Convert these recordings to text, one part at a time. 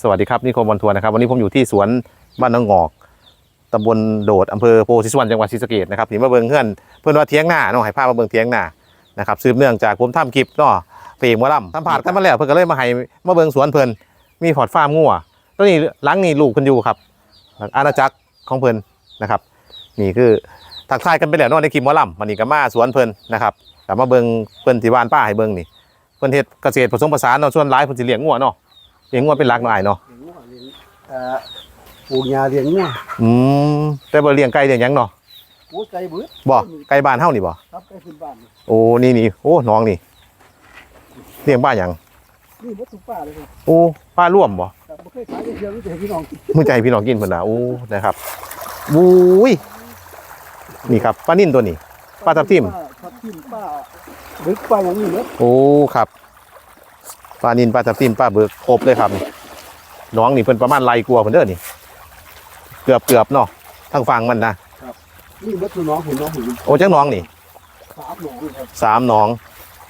สวัสดีครับนิคมวันทัวร์นะครับวันนี้ผมอยู่ที่สวนบ้านนางงอกตำบลโดดอำเภอโพธิสุวรรณจังหวัดศรีสะเกษนะครับนี่มาเบิ่งเพื่อนเพื่อนว่าเทียงหน้าเนาะให้พามาเบิ่งเทียงหน้านะครับสืบเนื่องจากผมทำคลิปเนาะเพลงหมอลำทำผ่านกันมาแล้วเพิ่นก็เลยมาให้มาเบิ่งสวนเพิ่อนมีพอร์ตฟาร์มงัวตัวนี้หลังนี่ลูกเพิ่อนอยู่ครับอาณาจักรของเพิ่อนนะครับ นี่คือทักทายกันไปแล้วเนาะในคลิปหมอลำวันนี้ก็มาสวนเพิ่อนนะครับกลับมาเบิ่งเพิ่อนที่บ้านป้าให้เบิ่งนี่เพิ่อนเฮ็ดเกษตรผสมผสานเนาะส่วนหลายเพิ่นสิเลี้ยงงัวเนาะ เลี้ยงงัวเป็นหลักหน่อยเนาะเลี้ยงงัวเลี้ยงเอ่อปลูกหญ้าเลี้ยงงัวอืมแต่บ่เลี้ยงไก่เลี้ยงหยังเนาะปลูกไก่เบิดบ่ไก่บ้านเฮานี่บ่ครับไก่พื้นบ้านนี่โอ้นี่นี่โอ้น้องนี่เลี้ยงบ้านหยังนี่บ่ถูกป่าเลยครับโอ้ป้าร่วมบ่แต่บ่เคยขายได้เที่ยวรู้แต่ให้พี่น้องกินมื้อใจพี่น้องกินเพิ่นน่ะโอ้นะครับบุ้ยนี่ครับปลานิ่นตัวนี้ ปลาทับทิมป้าทับทิมป้าบึกป้าอย่างนี้เนอะโอ้ครับ ปลานิ่นปลาทับทิมปลาเบิกครบเลยครับนี่น้องนี่เพิ่นประมาณไรกลัวาเพิ่นเด้อนี่ เกือบเกือบเนาะทางฝั่งมันนะนี่บ่ถูกน้องเห็นน้องเห็นโอ้จังน้องนี่สามน้องเลยครับสามน้อง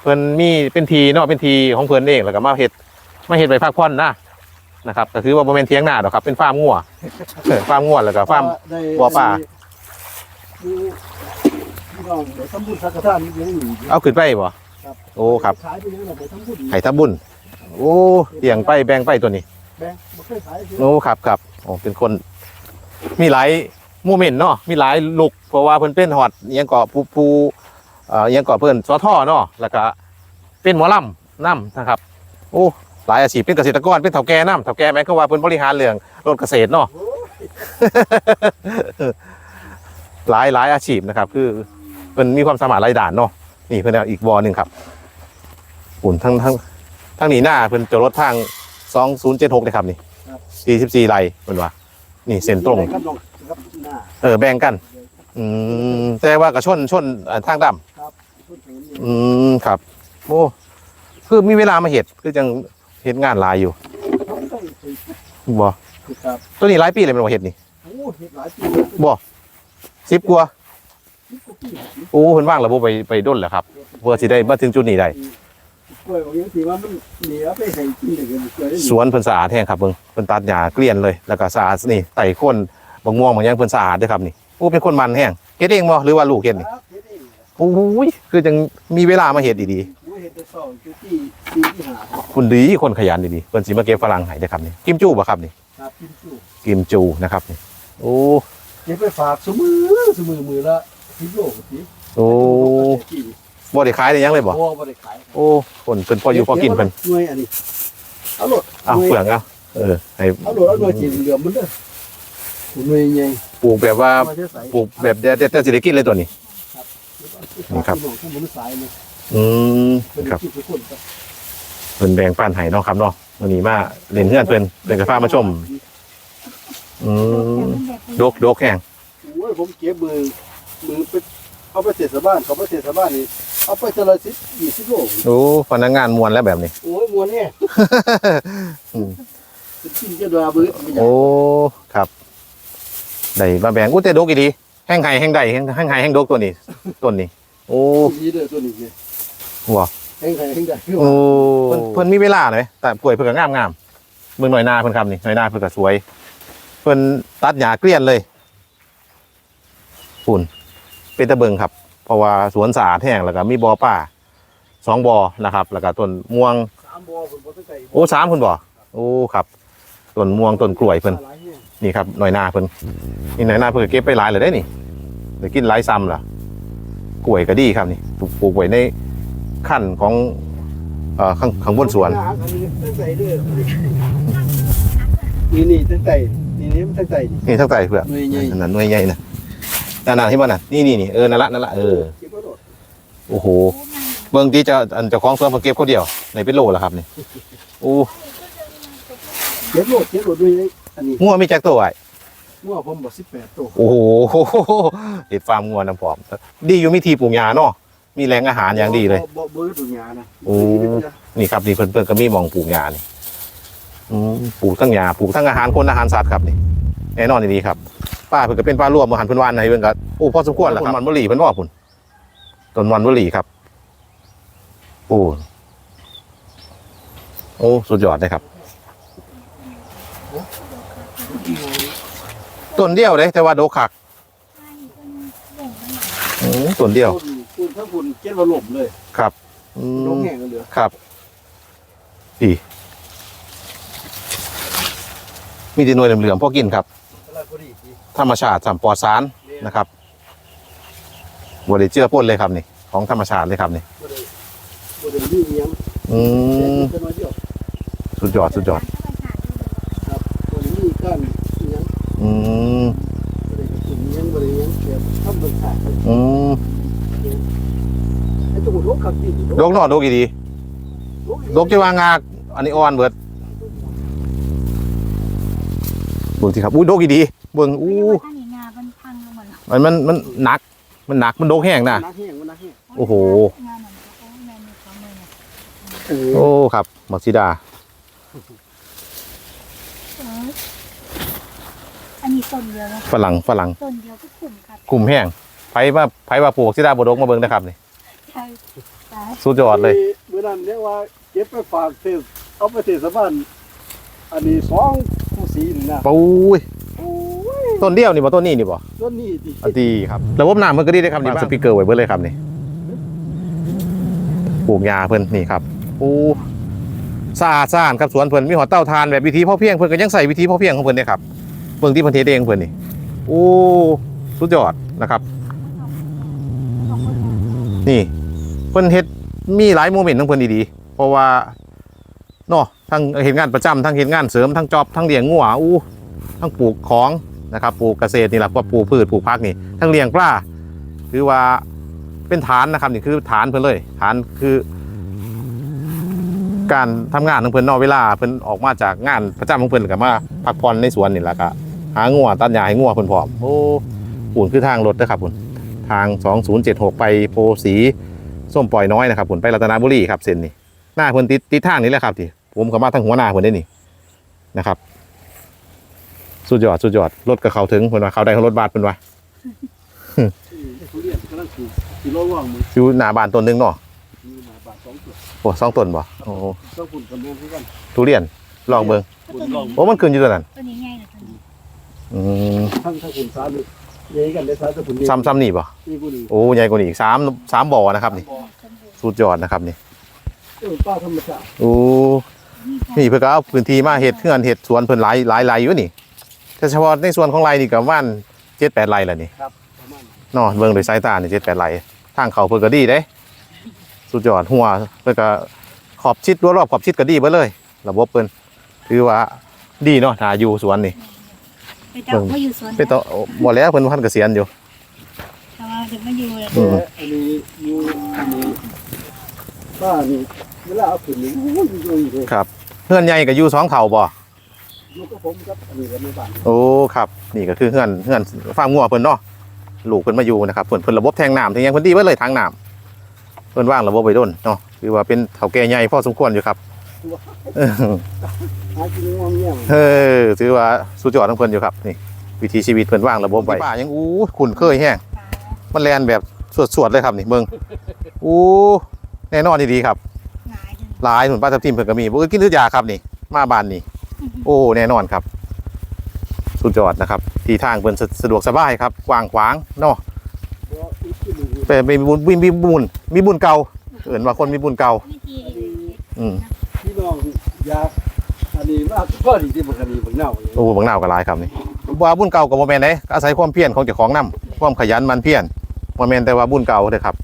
เพิ่นมีเป็นทีเนาะเป็นทีของเพิ่นเองแล้วก็มาเฮ็ดมาเฮ็ดไว้พักผ่อนนะนะครับก็คือว่าบ่แม่นเถียงนาดอกครับเป็นฟาร์มงัวเออฟาร์มงัวแล้วก็ฟาร์มได้บ่ป่าดูพี่น้องได้ทำบุญสังฆทานเลี้ยงหนูเอาขึ้นไปบ่ครับโอ้ครับขายไปยังไงได้ทำบุญให้ทำบุญ โอ้เลี้ยงไปแบ่งไปตัวนี้แบงค์บ่เคยขายเที่ยวโอ้ครับครับโอ้เป็นคน มีหลายโมเมนต์เนาะมีหลายลุกเพราะว่าเพิ่นเป็นฮอดอิหยังก็ผู้ผู้เอ่ออิหยังก็เพิ่นสอท่อเนาะแล้วก็เป็นหมอลำนํนะครับ โอ้หลายอาชีพเป็นเกษตรกรเป็นเฒ่าแก่นํเฒ่าแก่แม่นก็ว่าเพิ่นบริหารเรื่องรถเกษตรเนาะ โอ้ยหลายหลายอาชีพนะครับ คือเพิ่นมีความสามารถหลายด่านเนาะนี่เพิ่นเอาอีกวอหนึ่งครับปุ่นทั้งทั้ง ทั้งนี้หน้าเพิ่นจอดรถทาง2076เลยครับนี่44ไร่เพิ่นว่า นี่เส้นตรง ครับน้องครับหน้าเออแบ่งกัน อืมแต่ว่ากับชนชนเอ่อทางดำพูดถึงนี่อืมครับโอ้คือมีเวลามาเห็ดคือจังเห็ดงานหลายอยู่ต้องใส่ถุงบ่ครับตัวนี้หลายปีเลยแมันบ่เห็ดนี่โอ้เห็ดหลายปีเลยบ่สิบกว่าสิบกว่าปีโอ้เพิ่นว่างระบบไปไปด้นแล้วครับเพื่อสิได้มาถึงจุดนี้ได้ กล้วยบางอย่างที่ว่ามันเหนียวไปให้กินเลยกันกล้วยได้สวนเพิ่นสะอาดแท้ครับเบิ่งเพิ่นตัดหญ้าเกลี้ยนเลยแล้วก็สะอาดนี่ไต่โคนบางม่วงบางอย่างเพิ่นสะอาดเด้อครับนี่โอ้เป็นคนมันแห้งเฮ็ดเองบ่หรือว่าลูกเฮ็ดนี่ครับเฮ็ดเองโอ้ยคือจังมีเวลามาเฮ็ดดีโอ้ยเฮ็ดแต่สองคือที่ที่ที่หาครับๆคุณดีคนขยันดีๆเพิ่นสิมาเก็บฝรั่งให้เด้อครับนี่กิมจูบ่ครับนี่ครับกินสู้กิมจูนะครับนี่โอ้เก็บไปฝากสมือสมือมือละสิบโลสิโอ้ บ่ได้ขายได้หยังเลยบ่ โอ้บ่ได้ขายโอ้คนเพิ่นพออยู่พอกินเพิ่นหน่วยอันนี้เอาโหลดอ้าวเปลืองเอาเออให้เอาโหลดเอาหน่วยสีเหลืองมันเด้อหน่วยใหญ่ปลูกแบบว่ามาจะใส่ปลูกแบบเดี๋ยวเดี๋ยวจะสิได้กินเลยตัวนี้ นี่ครับพี่น้องผู้บริสายเลยอืมเป็นครับที่ทุกคนครับเพิ่นแบ่งปันให้เนาะครับเนาะวันนี้มาเล่นเฮือนเพิ่นเพิ่นก็พามาชม อืมดกดกแห้งโอ้ยผมเก็บมือมือไปเอาไปเทศบาลเขาไปเทศบาลนี่ เอาไปแต่ละสิบยี่สิบโลโอ้พนักงานมวนแล้วแบบนี้ โอ้ยมวนเนี่ยอืมเป็นกินจะดาบื้อไม่อยากโอ้ครับได้มาแบ่งอู้แต่ดกอีดีแห้งไห้แห้งใดแห้งแห้งไห้แห้งดกตัวนี้ต้นนี้ โอ้นี่เด้อตัวนี้เนี่ยว้าแห้งไห้แห้งได้คือโอ้ว่าเพิ่นเพิ่นมีเวลาเลยแต่ป่วยเพิ่นก็งามงามเบิ่งหน่อยหน้าเพิ่นครับนี่หน่อยหน้าเพิ่นก็สวย เพิ่นตัดหญ้าเกลี้ยนเลยฝุ่นเป็นตะเบิงครับ เพราะว่าสวนสะอาดแห้งแล้วก็มีบ่อป่าสองบ่อนะครับ แล้วก็ต้นม่วงสามบ่อผมบ่ตั้งใจโอ้สามเพิ่นบ่โอ้ครับต้นม่วงต้นกล้วยเพิ่นหลายเนี่ยนี่ครับหน่อยหน้าเพิ่นนี่หน่อยหน้าเพิ่นก็เก็บไปหลายเลยได้นี่ได้กินหลายซ้ำล่ะกล้วยก็ดีครับนี่ปลูกปลูกไว้ในขั้นของเอ่อข้างข้างบนสวน อันนี้ตั้งใจเด้อนี่นี่ตั้งใจนี่นี่มันตั้งใจนี่ทั้งใจเพื่อนหน่วยใหญ่นั่นหน่วยใหญ่นะ นั่นน่ะที่มันน่ะนี่นี่นี่เออนั่นละนั่นละเออเก็บเอาโลดโอ้โหเบิ่งที่จะอันเจ้าของสวนเพิ่นเก็บคนเดียวในเป็นโลแล้วครับนี่โอ้เก็บโลดเก็บโลดด้วยอันนี้งัวมีจักตัวไอ้มั่วผมบ่18ตัวโอ้โหติดฟาร์มงัวน้ำผอมดีอยู่มีทีปลูกหญ้าเนาะมีแหล่งอาหารอย่างดีเลย บ่บ่ดุหยานะโอ้ นี่ครับนี่เพิ่นเพิ่นก็มีหมองปลูกหญ้านี่อืมปลูกทั้งหญ้าปลูกทั้งอาหารคนอาหารสัตว์ครับนี่ แน่นอนดีครับป้าเพิ่นก็เป็นป้ารวมอาหารเพิ่นวานให้เพิ่นก็โอ้พอสมควรแล้วครับต้นมันบุหรี่เพิ่นว่าพุ่นต้นมันบุหรี่ครับ โอ้โอ้สุดยอดเลยครับ ต้นเดียวเลยแต่ว่าโดกคักใช่เป็นหลงมันอืมต้นเดียวต้นต้นถ้าฝุ่นเจ็ดว่าหลบเลยครับอืลงมแห้งกันเหลือครับดีมีแต่หน่วยเหลืองๆพอกินครับตลาดพอดีดี ธรรมชาติสามปลอดสารนะครับบริเจือป่นเลยครับนี่ ของธรรมชาติเลยครับนี่บ่ได้บ่ได้มีเลี้ยงอืมแต่น้อยเดียวสุดยอดสุดยอดครับบ่ได้มีก้านเลี้ยงอืมดกนอืมไอ้ตัวโรคขับกินโดกนอดกอีดีดกจะวางงาอันนี้อ่อนเบิดเบิ่ งสิครับอุ้ยโดกอีดีเบิ่งอู้ตั้งอย่างงามันพังลงมาแล้วมันมันมันหนัก มันหนักมันโดกแห้งนะ นักแห้งมันนักแห้งโอ้โห งานหนังโอ้แมนมีของเลยเนี่ยเออโอ้ครับมักซิดา เอออันนี้ต้นเดียวนะฝรั่งฝรั่งต้นเดียวก็ขุ่มครับกลุ่มแห้งไผว่าไผว่าปลูกซิดาบดกมาเบิ่งนะครับนี่ใช่ตายสุดยอดเลย เมื่อนั้นเนี่ยว่าเก็บไปฝากเทศเอาไปเทศบาลอันนี้สอง ผู้สีนี่นะปุ้ยต้นเดียวนี่บ่ต้นนี้นี่บ่ต้นนี้ดีอันดีครับระบบน้ำมันก็ดีได้ครับนี่สปีกเกอร์ไว้เบิดเลยครับนี่ปลูกยาเพิ่นนี่ครับปูสะอาดสะอาดครับสวนเพิ่นมีหอเต้าทานแบบวิธีพ่อเพียงเพิ่นก็ยังใส่วิธีพ่อเพียงของเพิ่นเนี่ยครับเบิ่งที่เพิ่นเทเองเพิ่นนี่โอ้สุดยอดนะครับ นี่เพิ่นเฮ็ดมีหลายโมเมนต์ของเพิ่นดีๆเพราะว่า เนาะทั้งเฮ็ดงานประจำทั้งเฮ็ดงานเสริมทั้งจอบทั้งเลี้ยงงัวอู้ทั้งปลูกของนะครับปลูกเกษตรนี่แหละว่าปลูกพืชปลูกผักนี่ทั้งเลี้ยงปลาคือว่าเป็นฐานนะครับนี่คือฐานเพิ่นเลยฐานคือ การทำงานของเพิ่นนอกเวลาเพิ่นออกมาจากงานประจำของเพิ่นก็มาพักผ่อนในสวนนี่แหละก็หางัวตัดหญ้าให้งัวเพิ่นพร้อมโอ้ปุ่นคือทางรถเด้อครับพุ่นทาง 2076 ไปโพสีส้มปล่อยน้อยนะครับผมไปรัตนบุรีครับเส้นนี้หน้าเพิ่นติดติดทางนี้แหละครับที่ ผมเข้ามาทางหัวหน้าเพิ่นได้นี่นะครับ สุดยอดสุดยอดรถกับเขาถึงเพิ่นว่าเขาได้ของรถบาทเพิ่นว่าทุเรียนกำลังถูกกิโลว่างมืออยู่หน้าบ้านต้นหนึงเนาะมีมาบาทสองตัวโอ้สองต้นบ่โอ้ต้องฝุ่นกันเมืองทุกกันทุเรียนลองเบิ่งฝุ่นลองโอ้มันขึ้นอยู่ตัวนั้นต้นนี้ง่ายเลยต้นนี้อืมทั้งทั้งฝุ่นสาเลยเย้กันได้สาจะฝุ่นซ้ำซ้ำนี่บ่นี่บุรีโอ้ใหญ่กว่านี้อีกสามสามบ่อนะครับนี่สมบูรณ์สุดยอดนะครับนี่เออป้าธรรมชาติโอ้ นี่เพิ่นก็เอาพื้นที่มาเฮ็ดเฮือนเฮ็ดสวนเพิ่นหลายหลายไร่อยู่นี่แต่เฉพาะในส่วนของไร่นี่ก็ประมาณ7-8ไร่แล้วนี่ครับประมาณเนาะเบิ่งโดยสายตานี่เจ็ดแปดไหลทางเขาเพิ่นก็ดีเด้ สุดยอดหัวเพิ่นก็ขอบชิดรั้วรอบขอบชิดก็ดีเบิดเลย ระบบเพิ่นถือว่าดีเนาะถ้าอยู่สวนนี่ไปเจ้ามาอยู่สวนเป็นต่อบ่แล้วเพิ่นพันเกษียณอยู่ แต่ว่าจะมาอยู่เลยอืมแต่อันนี้อยู่อันนี้ป้านี่ เวลาเอาขึ้นนี่โอ้ยอยู่อยู่เลยครับเฮือนใหญ่ก็อยู่สองเท่าบ่อยู่กับผมครับอันนี้ก็ในบ้านโอ้ครับนี่ก็คือเฮือนเฮือนฟาร์มงัวเพิ่นเนาะลูกเพิ่นมาอยู่นะครับเพิ่นเพิ่นระบบแทงน้ำแทงหยังเพิ่นดีเบิดเลยทางน้ำเพิ่นวางระบบไว้ดนเนาะคือว่าเป็นเฒ่าแก่ใหญ่พอสมควรอยู่ครับเออหากินงอมเงี้ยเออถือว่าสุดยอดของเพิ่นอยู่ครับนี่วิถีชีวิตเพิ่นวางระบบไว้ป่ายังอู้คุ้นเคยแฮงมันแลนแบบสวดๆเลยครับนี่เบิ่งอู้แน่นอนดีๆครับ หงายจนหลายหนุนป้าทับทิมเพิ่นก็มีบ่กินทุกอยางครับนี่ มาบ้านนี่โอ้แน่นอนครับ สุดยอดนะครับ ที่ทางเพิ่นสะสะดวกสบายครับกว้างขวางเนาะบ่อีกที่หนึ่งแต่มีบุญมีมีบุญมีบุญเก่าเอิ้นว่าคนมีบุญเก่า วิธีอืมพี่น้องอยากอันนี้มากก็ดีที่บักอันนี้บักเน่าเนี่ยโอ้บางนาวก็หลายครับนี่ว่าบุญเก่าก็บ่แม่นเด้อาศัยความเพียรของเจ้าของนํความขยันหมันเพียรบ่แม่นแต่ว่าบุญเก่าเด้อครับ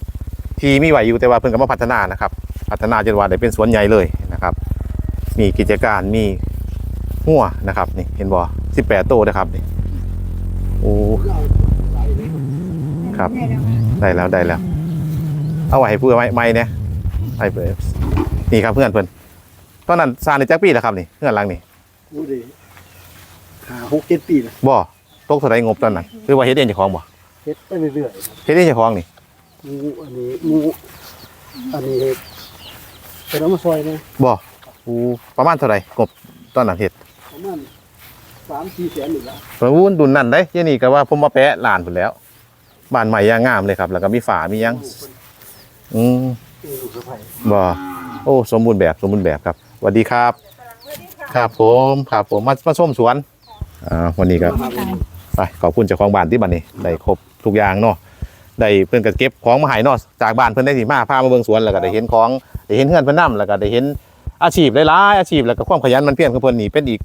ที่มีไหวอยู่แต่ว่าเพิ่นก็มาพัฒนานะครับ พัฒนาจนว่าได้เป็นสวนใหญ่เลยนะครับ มีกิจการมีหัวนะครับนี่เห็นบ่18โตนะครับนี่โอ้เน่าหลายเลยครับได้แล้วได้แล้วได้แล้ว เอาไว้ให้เพื่อไม้ไม้เนี่ยไอ้เพื่อนี่ครับเพื่อนเพื่อนตอนนั้นซานในแจ็คปี้แหละครับนี่เพื่อนหลังนี่ดูดิหาหกเจ็ดปีนะบ่ตกเท่าไรงบตอนนั้นคือว่าเฮ็ดเองเจ้าของบ่เฮ็ดไปเรื่อยๆครับเฮ็ดเองเจ้าของนี่หมูอันนี้หมูอันนี้เฮ็ด เป็นน้ำมาซอยนะบ่อูประมาณเท่าไหรงบตอนนั้นเฮ็ดประมาณสามสี่แสนหนึ่งละเพิ่นวู้นดุนนั่นเด้เดี๋ยวนี่ก็ว่าผมมาแปะลานพุ่นแล้วบ้านใหม่ย่างงามเลยครับ แล้วก็มีฝามีหยังอืมลูกสะใภ้บ่โอ้สมบูรณ์แบบสมบูรณ์แบบครับสวัสดีครับ ครับผมครับผมมามาส้มสวนอ่าวันนี้ก็มาหาผมไปขอบคุณเจ้าของบ้านที่บ้านนี้ได้ครบทุกอย่างเนาะ ได้เพิ่นก็เก็บของมาให้เนาะจากบ้านเพิ่นได้สิมาพามาเบิ่งสวนแล้วก็ได้เห็นของได้เห็นเฮือนเพิ่นนํแล้วก็ได้เห็นอาชีพหลายๆอาชีพแล้วก็ความขยันหมันเพียรของเพิ่นนี่เป็นอีก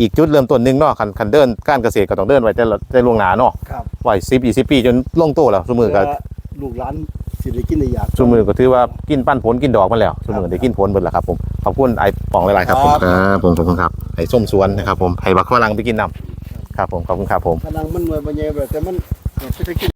อีกจุดเริ่มต้นหนึงเนาะคันคันเดินการเกษตรก็ต้องเดินไว้แต่ละแต่ล่วงหน้าเนาะครับไว้10 20ปีจนลงโตแล้วซุมื้อก็ เพื่ลูกหลานสิได้กินได้อยากซุมื้อก็ถือว่ากินปั้นผลกินดอกมันแล้วซุมื้อได้กินผลเบิดแล้วครับผมขอบคุณไอ้ป๋องหลายๆครับผมครับ ครับผมขอบคุณครับไอ้ส้มสวนนะครับผมให้บักฝรั่งไปกินนํครับผมขอบคุณครับผม พลังมันหน่วยบ่ใหญ่แบบแต่มันเศรษฐกิจ